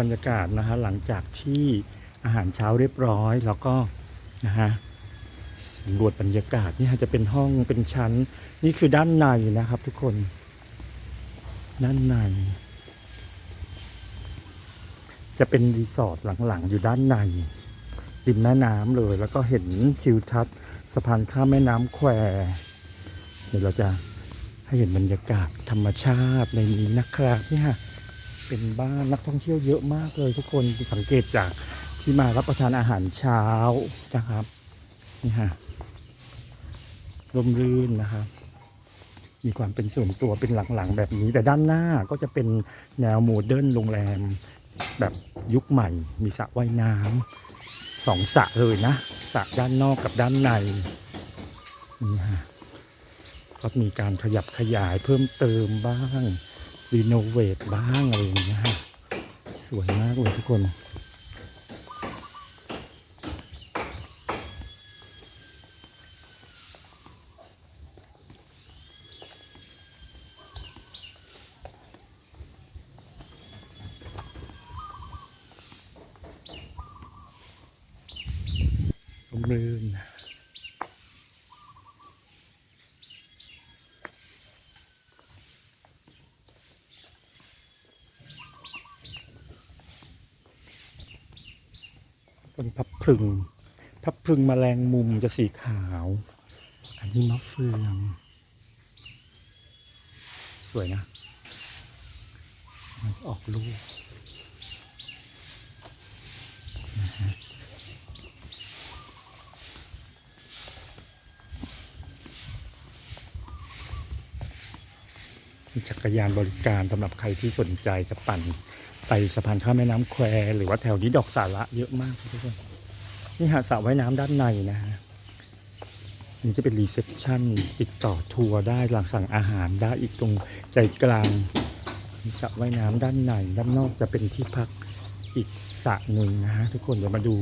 บรรยากาศนะฮะหลังจากที่อาหารเช้าเรียบร้อยแล้วก็นะฮะสำรวจบรรยากาศนี่ฮะจะเป็นห้องเป็นชั้น นี่คือด้านในนะครับทุกคน ด้านใน จะเป็นรีสอร์ทหลังๆ อยู่ด้านในริมแม่น้ำเลย แล้วก็เห็นทิวทัศน์สะพานข้ามแม่น้ำแควเดี๋ยวเราจะให้เห็นบรรยากาศธรรมชาติในนี้นะครับนี่ฮะ เป็นบ้านนักท่องเที่ยวเยอะมากเลยทุกคนสังเกตจากที่มารับประทานอาหารเช้านะครับนี่ฮะร่มรื่นนะครับ มีความเป็นส่วนตัวเป็นหลังๆ แบบนี้ แต่ด้านหน้าก็จะเป็นแนวโมเดิร์นโรงแรม แบบยุคใหม่ มีสระว่ายน้ำสองสระเลยนะสระด้านนอกกับด้านในนี่ฮะก็มีการขยับขยายเพิ่มเติมบ้าง รีโนเวทบ้างอะไรอย่างเงี้ยฮะสวยมากเลยทุกคนร่มรื่น ต้นพับพรึง พับพรึงแมลงมุมจะสีขาว อันนี้มะเฟือง สวยนะมันออกลูกมีจักรยานบริการสำหรับใครที่สนใจจะปั่น ไปสะพานข้ามแม่น้ำแควหรือว่าแถวนี้ดอกสาระเยอะมากทุกคนนี่หาดสระว่ายน้ำด้านในนะฮะนี่จะเป็นรีเซพชันติดต่อทัวร์ได้หลังสั่งอาหารได้อีกตรงใจกลางมีสระว่ายน้ำด้านในด้านนอกจะเป็นที่พักอีกสระหนึ่งนะฮะทุกคนเดี๋ยวมาดู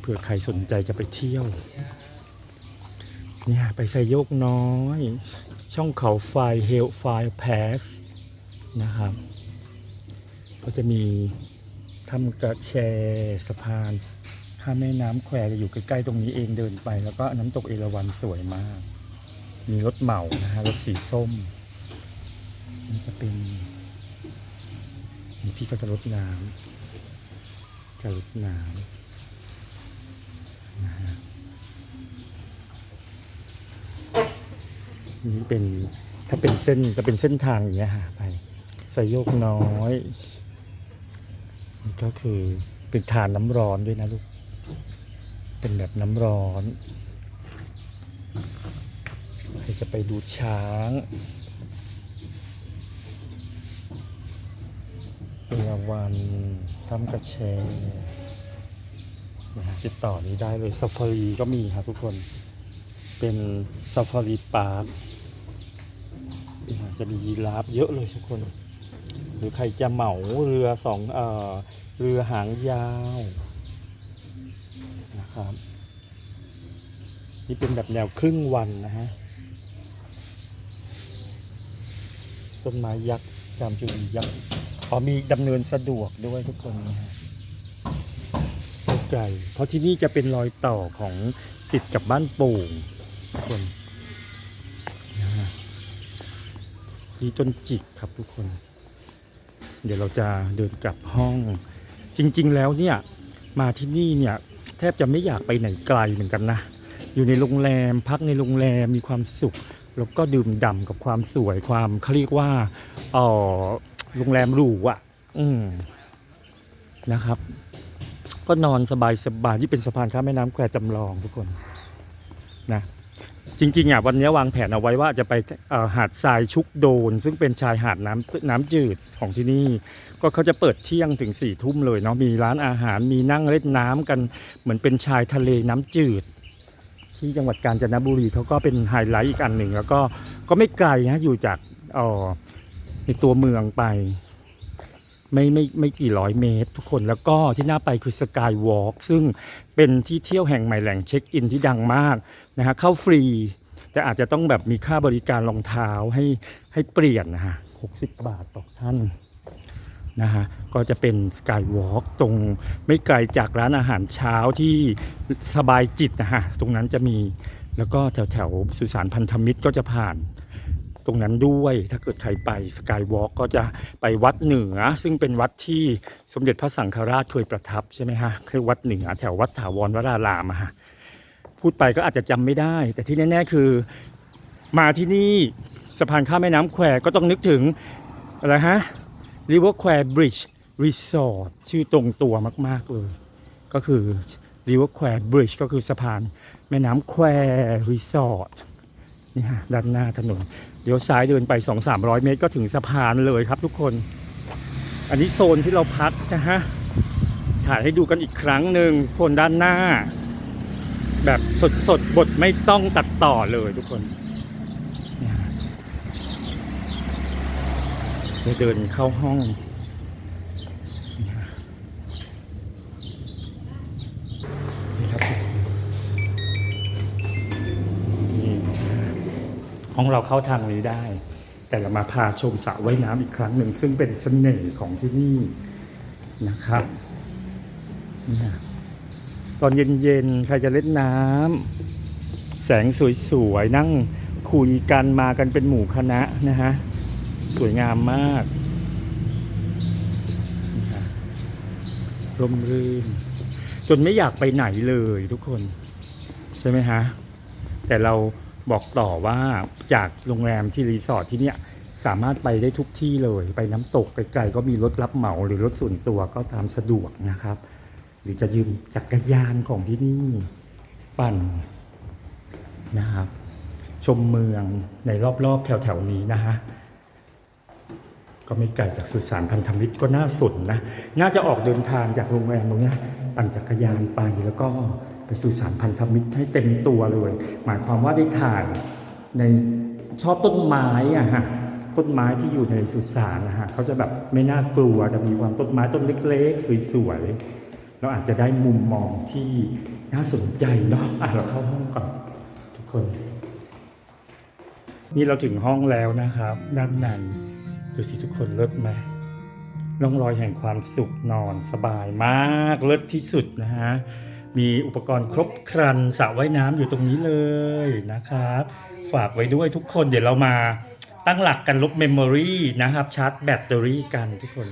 เผื่อใครสนใจจะไปเที่ยวเนี่ยไปไซโยกน้อย ช่องเขาไฟเฮลไฟแพสนะครับ ก็จะมีทำกระแชสะพานข้ามแม่น้ำแควจะอยู่ใกล้ๆตรงนี้เองเดินไป แล้วก็น้ำตกเอราวัณสวยมาก มีรถเหมานะฮะรถสีส้มนี่จะเป็นนี่พี่ก็จะรดน้ำจะรดน้ำนะฮะนี่เป็นถ้าเป็นเส้นจะเป็นเส้นทางอย่างเงี้ยฮะไปสายโยกน้อย นี่ก็คือเป็นทานน้ำร้อนด้วยนะลูก เป็นแบบน้ำร้อนใครจะไปดูช้าง เอราวันทำกระเชงนะฮะติดต่อนี้ได้เลยซ a ฟารีก็มีครับทุกคน เป็นซ a ฟารีปาร์คจะมียีราฟเยอะเลยทุกคน หรือใครจะเหมาเรือสองเออเรือหางยาวนะครับนี่เป็นแบบแนวครึ่งวันนะฮะต้นไม้ยักษ์จามจุรียักษ์อ๋อมีดำเนินสะดวกด้วยทุกคนนะฮะไม่ไกลเพราะที่นี่จะเป็นรอยต่อของติดกับบ้านโป่งทุกคนนะฮะนี่ต้นจิกครับทุกคน เดี๋ยวเราจะเดินกลับห้อง จริง ๆ แล้วเนี่ยมาที่นี่เนี่ยแทบจะไม่อยากไปไหนไกลเหมือนกันนะ อยู่ในโรงแรมพักในโรงแรมมีความสุข แล้วก็ดื่มด่ำกับความสวยความเขาเรียกว่าเออโรงแรมหรูอะ อืมนะครับ ก็นอนสบายสบายที่เป็นสะพานข้ามแม่น้ำแควจำลองทุกคนนะ จริงๆอะวันนี้วางแผนเอาไว้ว่าจะไปหาดทรายชุกโดน ซึ่งเป็นชายหาดน้ำน้ำจืดของที่นี่ ก็เขาจะเปิดเที่ยงถึงสี่ทุ่มเลยเนาะมีร้านอาหารมีนั่งเล่นน้ำกันเหมือนเป็นชายทะเลน้ำจืด ที่จังหวัดกาญจนบุรีเขาก็เป็นไฮไลท์อีกอันหนึ่งแล้วก็ก็ไม่ไกลนะอยู่จากอ่อในตัวเมืองไป ไม่ไม่ไม่กี่ร้อยเมตร ทุกคนแล้วก็ที่น่าไปคือสกายวอล์กซึ่งเป็นที่เที่ยวแห่งใหม่แหล่งเช็คอินที่ดังมากนะฮะเข้าฟรี แต่อาจจะต้องแบบมีค่าบริการรองเท้าให้ให้เปลี่ยนนะฮะหกสิบบาทต่อท่านนะฮะก็จะเป็นสกายวอล์กตรงไม่ไกลจากร้านอาหารเช้าที่สบายจิตนะฮะตรงนั้นจะมีแล้วก็แถวแถวสุสานพันธมิตรก็จะผ่าน ตรงนั้นด้วยถ้าเกิดใครไปสกายวอล์กก็จะไปวัดเหนือ ซึ่งเป็นวัดที่สมเด็จพระสังฆราชเคยประทับใช่ไหมฮะคือวัดเหนือแถววัดถาวรวรารามอะฮะพูดไปก็อาจจะจำไม่ได้ แต่ที่แน่ๆคือมาที่นี่สะพานข้ามแม่น้ำแควก็ต้องนึกถึงอะไรฮะ River Quay Bridge Resort ชื่อตรงตัวมากๆเลยก็คือ River Quay Bridge ก็คือสะพานแม่น้ำแควรีสอร์ทนี่ฮะด้านหน้าถนน เดี๋ยวซ้ายเดินไป 2-300 เมตรก็ถึงสะพานเลยครับทุกคน อันนี้โซนที่เราพักนะฮะ ถ่ายให้ดูกันอีกครั้งหนึ่งคนด้านหน้า แบบสดๆ บทไม่ต้องตัดต่อเลยทุกคนเนี่ยฮะเดี๋ยวเดินเข้าห้องนี่ฮะนี่ครับทุกคนนี่ ห้องเราเข้าทางนี้ได้ แต่เรามาพาชมสระว่ายน้ำอีกครั้งหนึ่ง ซึ่งเป็นเสน่ห์ของที่นี่นะครับนี่ตอนเย็นๆ ใครจะเล่นน้ำแสงสวยๆ นั่งคุยกันมากันเป็นหมู่คณะนะฮะ สวยงามมากร่มรื่น จนไม่อยากไปไหนเลยทุกคน ใช่ไหมฮะ แต่เรา บอกต่อว่าจากโรงแรมที่รีสอร์ทที่เนี้ยสามารถไปได้ทุกที่เลย ไปน้ำตกไกลๆก็มีรถรับเหมาหรือรถส่วนตัวก็ตามสะดวกนะครับ หรือจะยืมจักรยานของที่นี่ปั่นนะครับ ชมเมืองในรอบๆแถวๆนี้นะฮะก็ไม่ไกลจากสุสานพันธมิตรก็น่าสนนะ น่าจะออกเดินทางจากโรงแรมตรงนี้ปั่นจักรยานไปแล้วก็ ไปสุสานพันธมิตรให้เต็มตัวเลย หมายความว่าได้ถ่ายในชอบต้นไม้อะฮะต้นไม้ที่อยู่ในสุสานนะฮะเขาจะแบบไม่น่ากลัวจะมีความต้นไม้ต้นเล็กๆ สวยๆ เราอาจจะได้มุมมองที่น่าสนใจเนาะอะเราเข้าห้องก่อนทุกคน นี่เราถึงห้องแล้วนะครับ ด้านในดูสิทุกคนเลิศไหมร่องรอยแห่งความสุขนอนสบายมากเลิศที่สุดนะฮะ มีอุปกรณ์ครบครันสระว่ายน้ำอยู่ตรงนี้เลยนะครับ ฝากไว้ด้วยทุกคนเดี๋ยวเรามาตั้งหลักกันลบเมมโมรีนะครับชาร์จแบตเตอรี่กันทุกคน